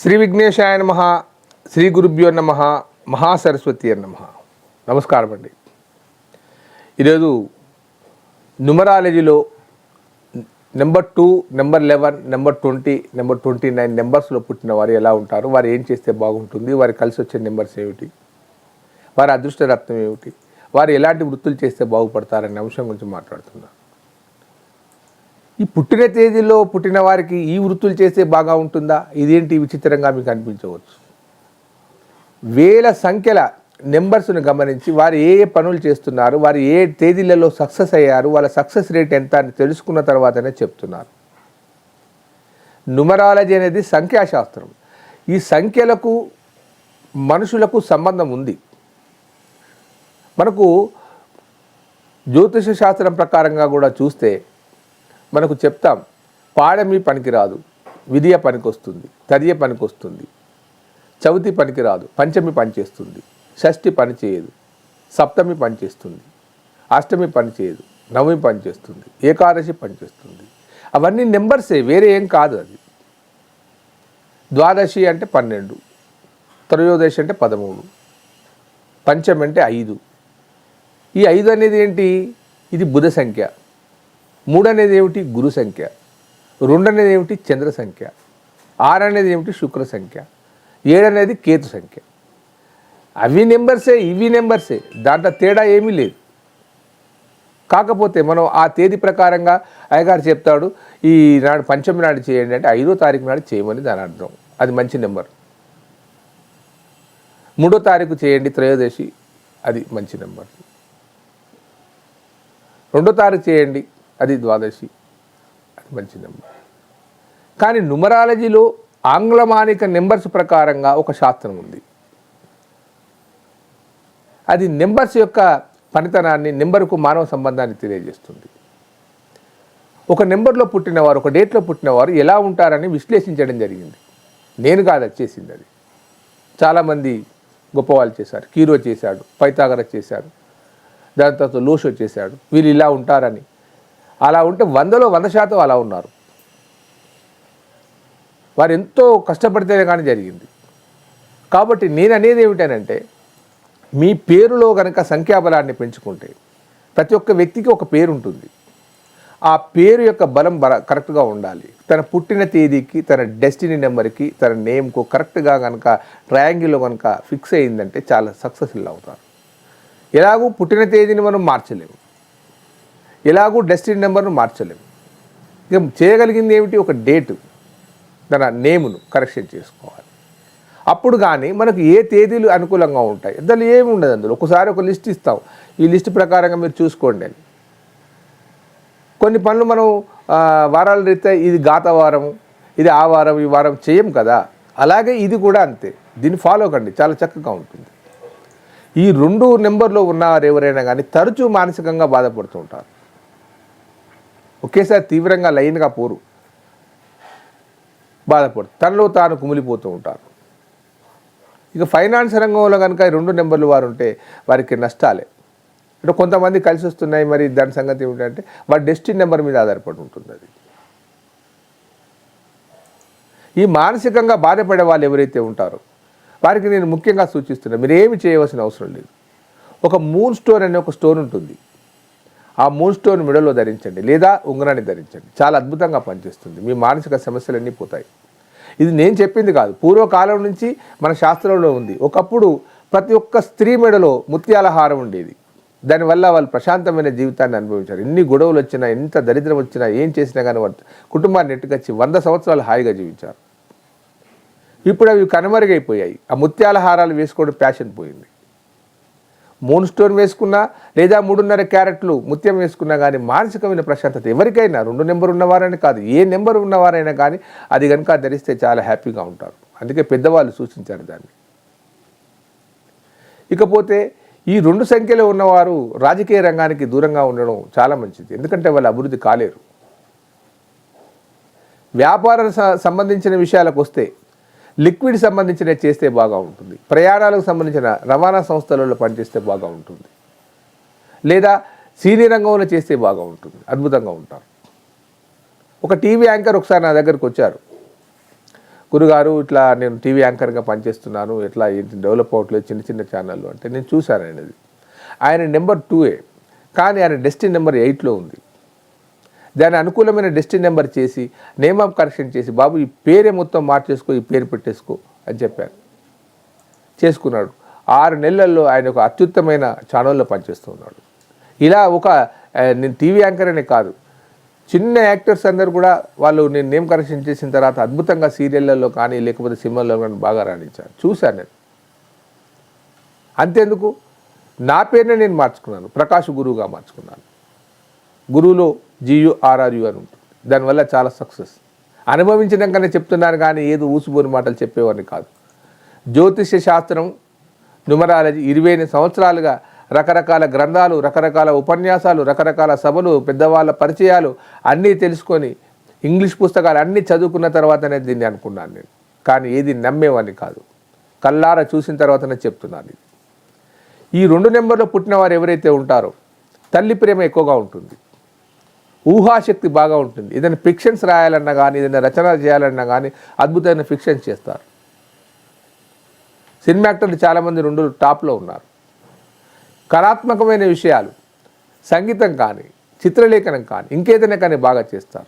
శ్రీ విఘ్నేశాయ నమ శ్రీ గురుభ్యో నమ మహాసరస్వతి నమ. నమస్కారం అండి ఈరోజు న్యూమరాలజీలో number two number eleven number twenty number twenty nine నెంబర్స్లో పుట్టిన వారు ఎలా ఉంటారు? వారు ఏం చేస్తే బాగుంటుంది? వారు కలిసి వచ్చే నెంబర్స్ ఏమిటి? వారి అదృష్ట రత్నం ఏమిటి? వారు ఎలాంటి వృత్తులు చేస్తే బాగుపడతారనే అంశం గురించి మాట్లాడుతున్నారు ఈ పుట్టిన తేదీలో పుట్టిన వారికి ఈ వృత్తులు చేస్తే బాగా ఉంటుందా? ఇదేంటి విచిత్రంగా మీకు అనిపించవచ్చు. వేల సంఖ్యల నెంబర్స్ను గమనించి వారు ఏ ఏ పనులు చేస్తున్నారు వారు ఏ తేదీలలో సక్సెస్ అయ్యారు వాళ్ళ సక్సెస్ రేట్ ఎంత అని తెలుసుకున్న తర్వాతనే చెప్తున్నారు. న్యూమరాలజీ అనేది సంఖ్యాశాస్త్రం. ఈ సంఖ్యలకు మనుషులకు సంబంధం ఉంది. మనకు జ్యోతిష శాస్త్రం ప్రకారంగా కూడా చూస్తే మనకు చెప్తాం పాడమి పనికిరాదు విధియ పనికొస్తుంది తదియ పనికొస్తుంది చవితి పనికిరాదు పంచమి పనిచేస్తుంది షష్ఠి పనిచేయదు సప్తమి పనిచేస్తుంది అష్టమి పనిచేయదు నవమి పనిచేస్తుంది ఏకాదశి పనిచేస్తుంది. అవన్నీ నెంబర్సే వేరే ఏం కాదు అది. ద్వాదశి అంటే పన్నెండు త్రయోదశి అంటే పదమూడు పంచమి అంటే ఐదు. ఈ ఐదు అనేది ఏంటి? ఇది బుధ సంఖ్య. మూడు అనేది ఏమిటి? గురు సంఖ్య. రెండు అనేది ఏమిటి? చంద్ర సంఖ్య. ఆరు అనేది ఏమిటి? శుక్ర సంఖ్య. ఏడు అనేది కేతు సంఖ్య. అవి నెంబర్సే ఇవి నెంబర్సే. దాంట్లో తేడా ఏమీ లేదు. కాకపోతే మనం ఆ తేదీ ప్రకారంగా అయ్యగారు చెప్తాడు ఈ నాడు పంచమి నాడు చేయండి అంటే ఐదో తారీఖు నాడు చేయమని దాని అర్థం. అది మంచి నెంబర్. మూడో తారీఖు చేయండి త్రయోదశి అది మంచి నెంబర్. రెండో తారీఖు చేయండి అది ద్వాదశి. అది మంచి నెంబర్ కానీ న్యూమరాలజీలో ఆంగ్లమానిక నెంబర్స్ ప్రకారంగా ఒక శాస్త్రం ఉంది. అది నెంబర్స్ యొక్క పనితనాన్ని నెంబర్కు మానవ సంబంధాన్ని తెలియజేస్తుంది. ఒక నెంబర్లో పుట్టినవారు ఒక డేట్లో పుట్టినవారు ఎలా ఉంటారని విశ్లేషించడం జరిగింది. నేను కాదు అది చేసింది అది. చాలామంది గొప్పవాళ్ళు చేశారు. కీరో చేశాడు పైతాగర చేశాడు దాని తర్వాత లోషో చేశాడు. వీళ్ళు ఇలా ఉంటారని. అలా ఉంటే వందలో వంద శాతం అలా ఉన్నారు. వారు ఎంతో కష్టపడితేనే కానీ జరిగింది. కాబట్టి నేను అనేది ఏమిటనంటే మీ పేరులో కనుక సంఖ్యాబలాన్ని పెంచుకుంటే ప్రతి ఒక్క వ్యక్తికి ఒక పేరు ఉంటుంది. ఆ పేరు యొక్క బలం బల కరెక్ట్గా ఉండాలి. తన పుట్టిన తేదీకి తన డెస్టినీ నెంబర్కి తన నేమ్కు కరెక్ట్గా కనుక ట్రయాంగిల్లో కనుక ఫిక్స్ అయిందంటే చాలా సక్సెస్ఫుల్ అవుతారు. ఎలాగూ పుట్టిన తేదీని మనం మార్చలేము. ఎలాగూ డెస్టినీ నెంబర్ను మార్చలేము. ఇక చేయగలిగింది ఏమిటి? ఒక డేటు తన నేమును కరెక్షన్ చేసుకోవాలి. అప్పుడు కానీ మనకు ఏ తేదీలు అనుకూలంగా ఉంటాయి? దానిలో ఏమి ఉండదు అందులో. ఒకసారి ఒక లిస్ట్ ఇస్తాం. ఈ లిస్ట్ ప్రకారంగా మీరు చూసుకోండి అని. కొన్ని పనులు మనం వారాల రీత్యా ఇది గాత వారం ఇది ఆ వారం ఈ వారం చేయం కదా. అలాగే ఇది కూడా అంతే. దీన్ని ఫాలో కండి. చాలా చక్కగా ఉంటుంది. ఈ రెండు నెంబర్లో ఉన్నవారు ఎవరైనా కానీ తరచూ మానసికంగా బాధపడుతూ ఉంటారు. ఒకేసారి తీవ్రంగా లైన్గా పోరు. బాధపడు. తనలో తాను కుమిలిపోతూ ఉంటారు. ఇక ఫైనాన్స్ రంగంలో కనుక రెండు నెంబర్లు వారు ఉంటే వారికి నష్టాలే. ఇప్పుడు కొంతమంది కలిసి వస్తున్నాయి మరి దాని సంగతి ఏమిటంటే వారి డెస్టిన్ నెంబర్ మీద ఆధారపడి ఉంటుంది అది ఈ మానసికంగా బాధపడే వాళ్ళు ఎవరైతే ఉంటారో వారికి నేను ముఖ్యంగా సూచిస్తున్నాను మీరు ఏమి చేయవలసిన అవసరం లేదు. ఒక మూన్ స్టోన్ అనే ఒక స్టోన్ ఉంటుంది. ఆ మూన్ స్టోన్ మెడలో ధరించండి లేదా ఉంగరాన్ని ధరించండి. చాలా అద్భుతంగా పనిచేస్తుంది. మీ మానసిక సమస్యలన్నీ పోతాయి. ఇది నేను చెప్పింది కాదు. పూర్వకాలం నుంచి మన శాస్త్రంలో ఉంది. ఒకప్పుడు ప్రతి ఒక్క స్త్రీ మెడలో ముత్యాల హారం ఉండేది. దానివల్ల వాళ్ళు ప్రశాంతమైన జీవితాన్ని అనుభవించారు. ఎన్ని గొడవలు వచ్చినా ఎంత దరిద్రం వచ్చినా ఏం చేసినా కానీ వాళ్ళు కుటుంబాన్ని నెట్టుకొచ్చి వంద సంవత్సరాలు హాయిగా జీవించారు. ఇప్పుడు అవి కనుమరుగైపోయాయి. ఆ ముత్యాల హారాలు వేసుకోవడం ప్యాషన్ పోయింది. మూన్ స్టోన్ వేసుకున్నా లేదా మూడున్నర క్యారెట్లు ముత్యం వేసుకున్నా కానీ మానసికమైన ప్రశాంతత ఎవరికైనా రెండు నెంబర్ ఉన్నవారైనా కాదు ఏ నెంబర్ ఉన్నవారైనా కానీ అది కనుక ధరిస్తే చాలా హ్యాపీగా ఉంటారు. అందుకే పెద్దవాళ్ళు సూచించారు దాన్ని. ఇకపోతే ఈ రెండు సంఖ్యలో ఉన్నవారు రాజకీయ రంగానికి దూరంగా ఉండడం చాలా మంచిది. ఎందుకంటే వాళ్ళు అభివృద్ధి కాలేరు. వ్యాపార సంబంధించిన విషయాలకు వస్తే లిక్విడ్ సంబంధించిన చేస్తే బాగా ఉంటుంది. ప్రయాణాలకు సంబంధించిన రవాణా సంస్థలలో పనిచేస్తే బాగా ఉంటుంది. లేదా సీనియర్ రంగంలో చేస్తే బాగా ఉంటుంది. అద్భుతంగా ఉంటారు. ఒక టీవీ యాంకర్ ఒకసారి నా దగ్గరకు వచ్చారు. గురుగారు ఇట్లా నేను టీవీ యాంకర్గా పనిచేస్తున్నాను. ఇట్లా ఏంటి? డెవలప్ అవ్వట్లేదు చిన్న చిన్న ఛానళ్ళు అంటే నేను చూశాను ఆయనది. ఆయన నెంబర్ టూ ఏ కానీ ఆయన డెస్టిన్ నెంబర్ ఎయిట్లో ఉంది. దాని అనుకూలమైన డెస్టిన్ నెంబర్ చేసి నేమ్ ఆఫ్ కరెక్షన్ చేసి బాబు ఈ పేరే మొత్తం మార్చేసుకో ఈ పేరు పెట్టేసుకో అని చెప్పారు. చేసుకున్నాడు. ఆరు నెలల్లో ఆయన ఒక అత్యుత్తమైన ఛానల్లో పనిచేస్తున్నాడు. ఇలా ఒక నేను టీవీ యాంకర్ అనే కాదు. చిన్న యాక్టర్స్ అందరు కూడా వాళ్ళు నేను నేమ్ కరెక్షన్ చేసిన తర్వాత అద్భుతంగా సీరియళ్ళలో కానీ లేకపోతే సినిమాల్లో కానీ బాగా రాణించాను చూశాను నేను. అంతేందుకు? నా పేరునే నేను మార్చుకున్నాను. ప్రకాష్ గురువుగా మార్చుకున్నాను. గురువులో జియుఆర్ఆర్యు అని ఉంటుంది. దానివల్ల చాలా సక్సెస్ అనుభవించినాకనే చెప్తున్నారు కానీ ఏదో ఊసిపోని మాటలు చెప్పేవాడిని కాదు. జ్యోతిష్య శాస్త్రం న్యూమరాలజీ ఇరవై ఎనిమిది సంవత్సరాలుగా రకరకాల గ్రంథాలు రకరకాల ఉపన్యాసాలు రకరకాల సభలు పెద్దవాళ్ళ పరిచయాలు అన్నీ తెలుసుకొని ఇంగ్లీష్ పుస్తకాలు అన్నీ చదువుకున్న తర్వాతనే దీన్ని అనుకున్నాను నేను. కానీ ఏది నమ్మేవాడిని కాదు. కల్లారా చూసిన తర్వాతనే చెప్తున్నాను ఇది. ఈ రెండు నెంబర్లో పుట్టిన వారు ఎవరైతే ఉంటారో తల్లి ప్రేమ ఎక్కువగా ఉంటుంది. ఊహాశక్తి బాగా ఉంటుంది. ఏదైనా ఫిక్షన్స్ రాయాలన్నా కానీ ఏదైనా రచన చేయాలన్నా కానీ అద్భుతమైన ఫిక్షన్స్ చేస్తారు. సినిమా యాక్టర్లు చాలామంది రెండు టాప్లో ఉన్నారు. కళాత్మకమైన విషయాలు సంగీతం కానీ చిత్రలేఖనం కానీ ఇంకేదైనా కానీ బాగా చేస్తారు.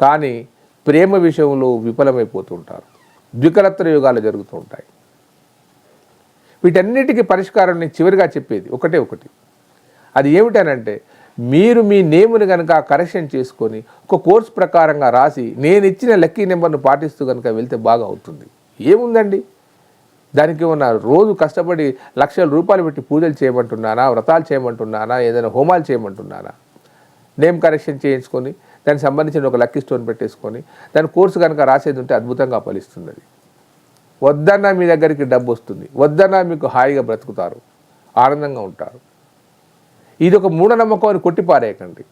కానీ ప్రేమ విషయంలో విఫలమైపోతుంటారు. ద్వికలత్ర యుగాలు జరుగుతూ ఉంటాయి. వీటన్నిటికీ పరిష్కారం నేను చివరిగా చెప్పేది ఒకటే ఒకటి. అది ఏమిటనంటే మీరు మీ నేమును కనుక కరెక్షన్ చేసుకొని ఒక కోర్స్ ప్రకారంగా రాసి నేను ఇచ్చిన లక్కీ నెంబర్ను పాటిస్తూ కనుక వెళ్తే బాగా అవుతుంది. ఏముందండి? దానికి ఉన్న రోజు కష్టపడి లక్షల రూపాయలు పెట్టి పూజలు చేయమంటున్నానా? వ్రతాలు చేయమంటున్నానా? ఏదైనా హోమాలు చేయమంటున్నానా? నేమ్ కరెక్షన్ చేయించుకొని దానికి సంబంధించిన ఒక లక్కీ స్టోన్ పెట్టేసుకొని దాని కోర్సు కనుక రాసేది ఉంటే అద్భుతంగా ఫలిస్తుంది అది వద్దన్నా మీ దగ్గరికి డబ్బు వస్తుంది. వద్దన్నా మీకు హాయిగా బ్రతుకుతారు. ఆనందంగా ఉంటారు. ఇది ఒక మూఢనమ్మకం అని కొట్టిపారేయకండి.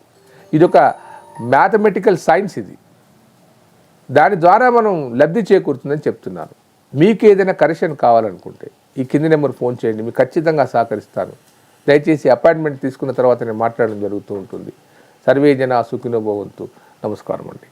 ఇది ఒక మ్యాథమెటికల్ సైన్స్ ఇది. దాని ద్వారా మనం లబ్ధి చేకూరుతుందని చెప్తున్నాను. మీకు ఏదైనా కరెక్షన్ కావాలనుకుంటే ఈ కింది నెంబర్ ఫోన్ చేయండి. మీకు ఖచ్చితంగా సహకరిస్తాను. దయచేసి అపాయింట్మెంట్ తీసుకున్న తర్వాత నేను మాట్లాడడం జరుగుతూ ఉంటుంది. సర్వే జన సుఖినో భవంతు. నమస్కారం అండి